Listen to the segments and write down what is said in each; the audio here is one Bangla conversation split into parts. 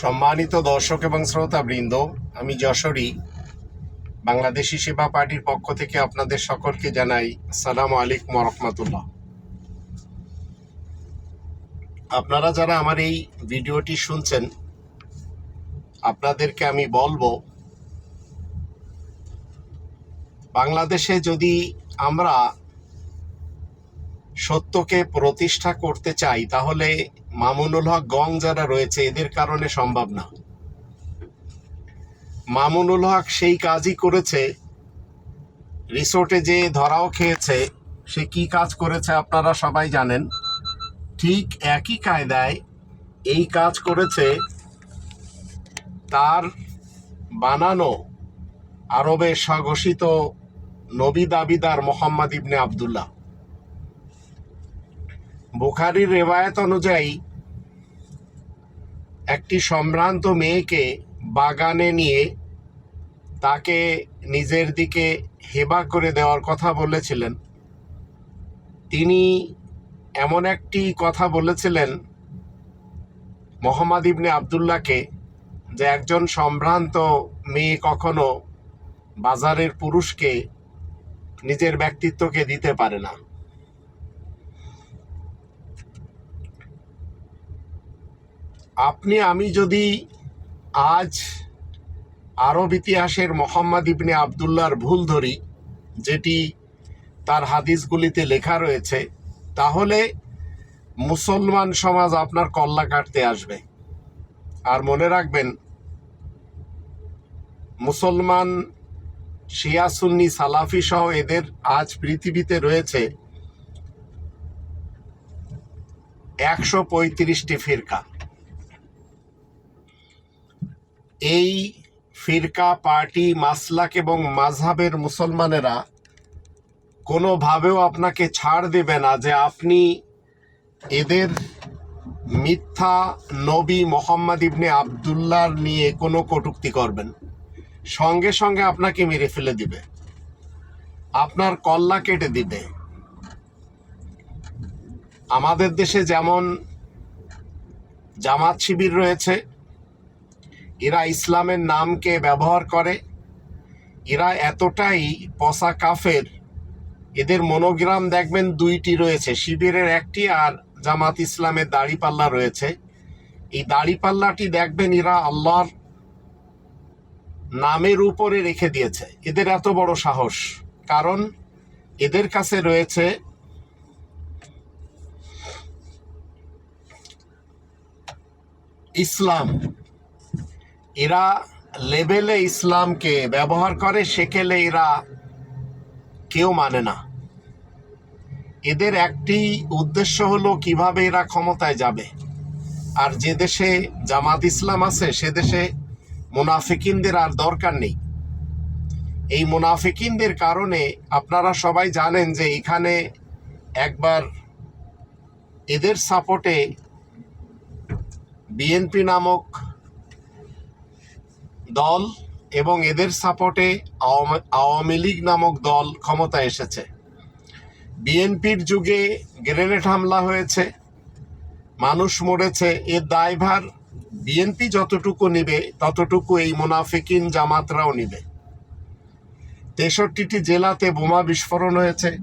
সম্মানিত দর্শক এবং শ্রোতা বৃন্দ আমি যশোরী, বাংলাদেশি সেবা পার্টির পক্ষ থেকে আপনাদের সকলকে জানাই আসসালামু আলাইকুম রহমতুল্লাহ। আপনারা যারা আমার এই ভিডিওটি শুনছেন, আপনাদেরকে আমি বলব, বাংলাদেশে যদি আমরা সত্যকে প্রতিষ্ঠা করতে চাই, তাহলে মামুনুল হক গং যারা রয়েছে, এদের কারণে সম্ভব না। মামুনুল হক সেই কাজই করেছে, রিসোর্টে যে ধরাও খেয়েছে, সে কি কাজ করেছে আপনারা সবাই জানেন। ঠিক একই কায়দায় এই কাজ করেছে তার বানানো আরবে স্বঘোষিত নবী দাবিদার মোহাম্মদ ইবনে আবদুল্লাহ। বুখারির রেবায়ত অনুযায়ী একটি সম্ভ্রান্ত মেয়েকে বাগানে নিয়ে তাকে নিজের দিকে হেবা করে দেওয়ার কথা বলেছিলেন। তিনি এমন একটি কথা বলেছিলেন মোহাম্মদ ইবনে আবদুল্লাহকে যে একজন সম্ভ্রান্ত মেয়ে কখনো বাজারের পুরুষকে নিজের ব্যক্তিত্বকে দিতে পারে না। আপনি, আমি যদি আজ আরব ইতিহাসের মোহাম্মদ ইবনে আবদুল্লাহর ভুল ধরি, যেটি তার হাদিসগুলিতে লেখা রয়েছে, তাহলে মুসলমান সমাজ আপনার কল্লা কাটতে আসবে। আর মনে রাখবেন, মুসলমান শিয়া, সুন্নি, সালাফি সহ এদের আজ পৃথিবীতে রয়েছে একশো পঁয়ত্রিশটি ফিরকা। এই ফিরকা, পার্টি, মাসলাক এবং মাঝহাবের মুসলমানেরা কোনোভাবেও আপনাকে ছাড় দেবে না যে আপনি এদের মিথ্যা নবী মোহাম্মদ ইবনে আবদুল্লার নিয়ে কোনো কটুক্তি করবেন। সঙ্গে সঙ্গে আপনাকে মেরে ফেলে দিবে। আপনার কল্লা কেটে দিবে। আমাদের দেশে যেমন জামাত শিবির রয়েছে এরা ইসলামের নামকে ব্যবহার করে। এরা এতটাই পসা কাফের। এদের মনোগ্রাম দেখবেন দুইটি রয়েছে, শিবিরের একটি আর জামাত ইসলামের দাড়িপাল্লা রয়েছে। এই দাড়িপাল্লাটি দেখবেন এরা আল্লাহর নামের উপরে রেখে দিয়েছে। এদের এত বড় সাহস। কারণ এদের কাছে রয়েছে ইসলাম। এরা লেবেলে ইসলামকে ব্যবহার করে, সেকেলে এরা কেউ মানে না। এদের একটি উদ্দেশ্য হলো কীভাবে এরা ক্ষমতায় যাবে। আর যে দেশে জামাত ইসলাম আছে, সে দেশে মুনাফিকিনদের আর দরকার নেই। এই মুনাফিকিনদের কারণে আপনারা সবাই জানেন যে এখানে একবার এদের সাপোর্টে বিএনপি নামক দল এবং এদের সাপোর্টে আওয়ামী- লীগ নামক দল ক্ষমতা এসেছে। বিএনপির যুগে গ্রেনেড হামলা হয়েছে, মানুষ মরেছে এর দায়ভার বিএনপি যতটুকু নিবে, ততটুকু এই মুনাফিকিন জামাতরাও নিবে। তেষট্টিটি জেলাতে বোমা বিস্ফোরণ হয়েছে,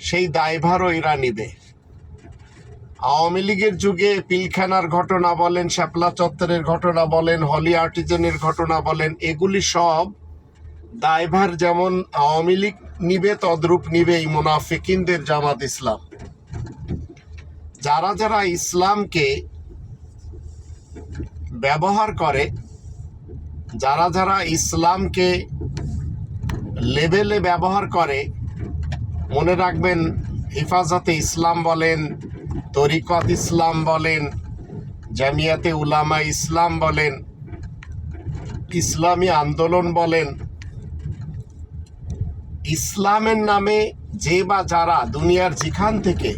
সেই দায়ভারও এরা নিবে। আওয়ামী লীগের যুগে পিলখানার ঘটনা বলেন, শ্যাপলা চত্বরের ঘটনা বলেন, হলি আর্টিজেনের ঘটনা বলেন, এগুলি সব দায়ভার যেমন আওয়ামী লীগ নিবে, তদ্রূপ নিবে এই মুনাফিকিনদের জামাত ইসলাম। যারা যারা ইসলামকে ব্যবহার করে, যারা যারা ইসলামকে লেভেলে ব্যবহার করে, মনে রাখবেন, হেফাজতে ইসলাম বলেন তরিকত ইসলাম বলেন, জামিয়াতে উলামা ইসলাম বলেন, ইসলামী আন্দোলন বলেন, ইসলামের নামে যে বা যারা দুনিয়ার যেখান থেকে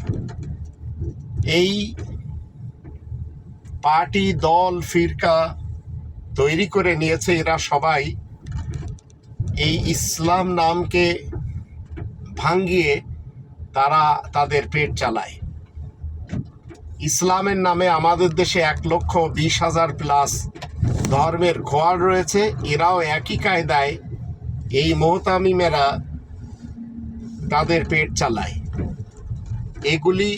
এই পার্টি, দল, ফিরকা তৈরি করে নিয়েছে, এরা সবাই এই ইসলাম নামকে ভাঙ্গিয়ে তারা তাদের পেট চালায়। ইসলামের নামে আমাদের দেশে এক লক্ষ বিশ হাজার প্লাস ধর্মের খোয়ার রয়েছে। এরাও একই কায়দায় এই মোহতামিমেরা তাদের পেট চালায়। এগুলি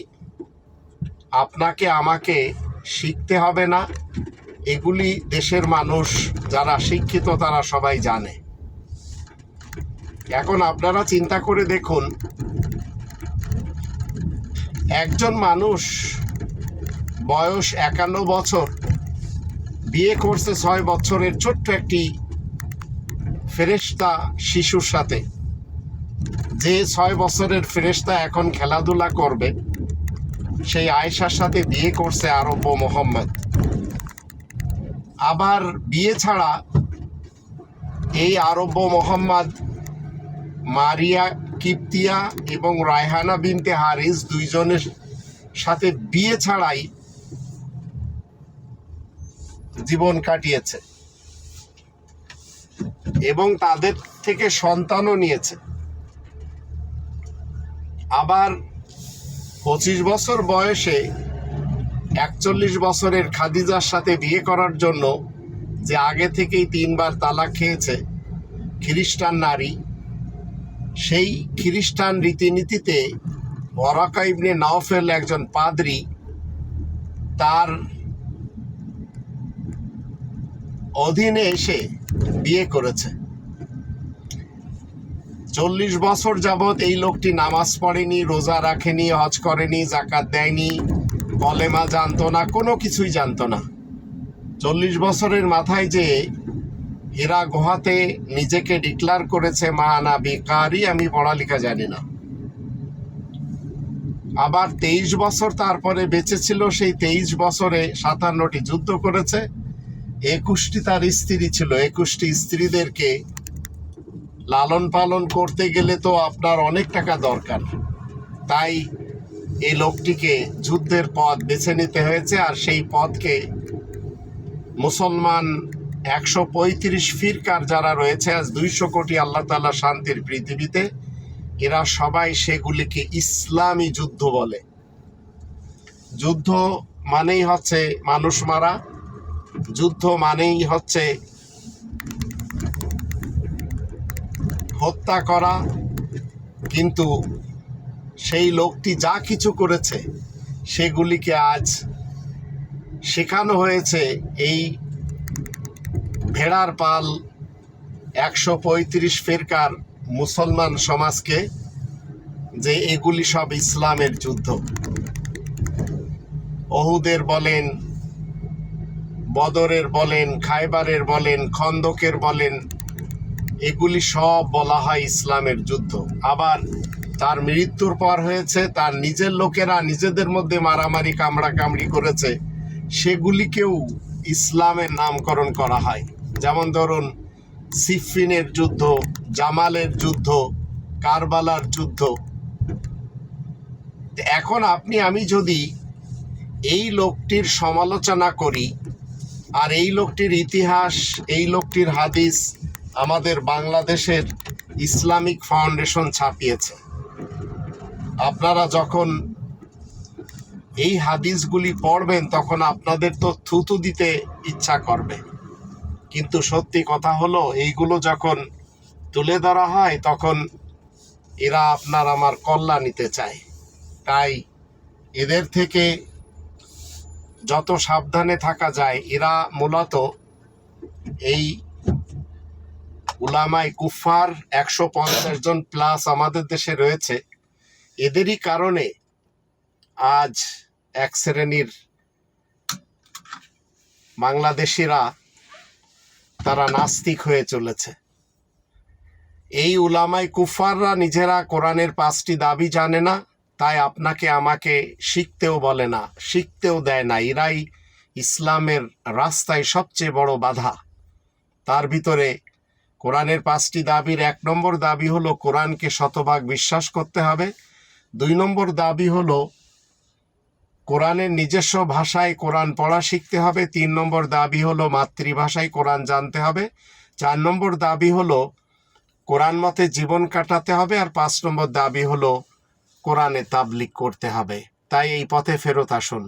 আপনাকে, আমাকে শিখতে হবে না। এগুলি দেশের মানুষ যারা শিক্ষিত, তারা সবাই জানে। এখন আপনারা চিন্তা করে দেখুন, একজন মানুষ বয়স একান্ন বছর। বিয়ে করছে ছয় বছরের ছোট্ট একটি ফেরেশতা শিশুর সাথে। যে ছয় বছরের ফেরেশতা এখন খেলাধুলা করবে, সেই আয়েশার সাথে বিয়ে করছে আরব্য মোহাম্মদ। আবার বিয়ে ছাড়া এই আরব্য মোহাম্মদ, মারিয়া কিপ্তিয়া এবং রায়হানা বিনতে হারিস দুইজনের সাথে বিয়ে ছাড়াই জীবন কাটিয়েছে এবং তাদের থেকে সন্তানও নিয়েছে। আবার পঁচিশ বছর বয়সে একচল্লিশ বছরের খাদিজার সাথে বিয়ে করার জন্য যে আগে থেকেই তিনবার তালাক খেয়েছে খ্রিস্টান নারী, সেই খ্রিস্টান রীতিনীতিতে ওরাকা ইবনে নাওফেল একজন পাদ্রী তার অধীনে এসে বিয়ে করেছে। চল্লিশ বছর যাবৎ এই লোকটি নামাজ পড়েনি, রোজা রাখেনি, হজ করেনি, জাকাত দেয়নি, কলেমা জানতো না, কোনো কিছুই জানতো না। চল্লিশ বছরের মাথায় যে এরা গুহাতে নিজেকে ডিক্লার করেছে, মা না বেকারই আমি পড়ালেখা জানি না। আবার তেইশ বছর তারপরে বেঁচে ছিল, সেই তেইশ বছরে সাতান্নটি যুদ্ধ করেছে। একুশটি তার স্ত্রী ছিল, একুশটি স্ত্রীদেরকে লালন পালন করতে গেলে তো আপনার অনেক টাকা দরকার। তাই এই লোকটিকে যুদ্ধের পথ বেছে নিতে হয়েছে আর সেই পথকে মুসলমান একশো পঁয়ত্রিশ ফিরকার যারা রয়েছে, আজ দুইশো কোটি আল্লাহ তালা শান্তির পৃথিবীতে, এরা সবাই সেগুলিকে ইসলামী যুদ্ধ বলে। যুদ্ধ মানেই হচ্ছে মানুষ মারা যুদ্ধ মানেই হচ্ছে হত্যা করা, কিন্তু সেই লোকটি যা কিছু করেছে, সেগুলিকে আজ শেখানো হয়েছে এই ভেড়ার পাল একশো পঁয়ত্রিশ ফেরকার মুসলমান সমাজকে, যে এগুলি সব ইসলামের যুদ্ধ। অহুদের বলেন বদরের বলেন খাইবারের বলেন, খন্দকের বলেন, এগুলি সব বলা হয় ইসলামের যুদ্ধ। আবার তার মৃত্যুর পর হয়েছে, তার নিজের লোকেরা নিজেদের মধ্যে মারামারি কামড়া কামড়ি করেছে, সেগুলিকেও ইসলামের নামকরণ করা হয়। যেমন ধরুন, সিফিনের যুদ্ধ, জামালের যুদ্ধ, কারবালার যুদ্ধ। এখন আপনি, আমি যদি এই লোকটির সমালোচনা করি আর এই লোকটির ইতিহাস, এই লোকটির হাদিস আমাদের বাংলাদেশের ইসলামিক ফাউন্ডেশন ছাপিয়েছে। আপনারা যখন এই হাদিসগুলি পড়বেন, তখন আপনাদের তো থুতু দিতে ইচ্ছা করবে। কিন্তু সত্যি কথা হলো, এইগুলো যখন তুলে ধরা হয়, তখন এরা আপনার আমার কল্যাণ নিতে চায়। তাই এদের থেকে যত সাবধানে থাকা যায়, এরা মূলত এই উলামাই কুফার একশো পঞ্চাশ জন প্লাস আমাদের দেশে রয়েছে। এদেরই কারণে আজ এক শ্রেণির বাংলাদেশিরা তারা নাস্তিক হয়ে চলেছে। এই উলামাই কুফাররা নিজেরা কোরআনের পাঁচটি দাবি জানে না। তাই আপনাকে আমাকে শিখতেও বলে না, শিখতেও দেয় না। এরাই ইসলামের রাস্তায় সবচেয়ে বড় বাধা। তার ভিতরে কোরআনের পাঁচটি দাবির এক নম্বর দাবি হলো, কোরআনকে শতভাগ বিশ্বাস করতে হবে। দুই নম্বর দাবি হলো, কোরআনের নিজস্ব ভাষায় কোরআন পড়া শিখতে হবে। তিন নম্বর দাবি হলো, মাতৃভাষায় কোরআন জানতে হবে। চার নম্বর দাবি হলো, কোরআন মতে জীবন কাটাতে হবে। আর পাঁচ নম্বর দাবি হলো কোরআনে তাবলিক করতে হবে। তাই এই পথে ফেরত আসুন।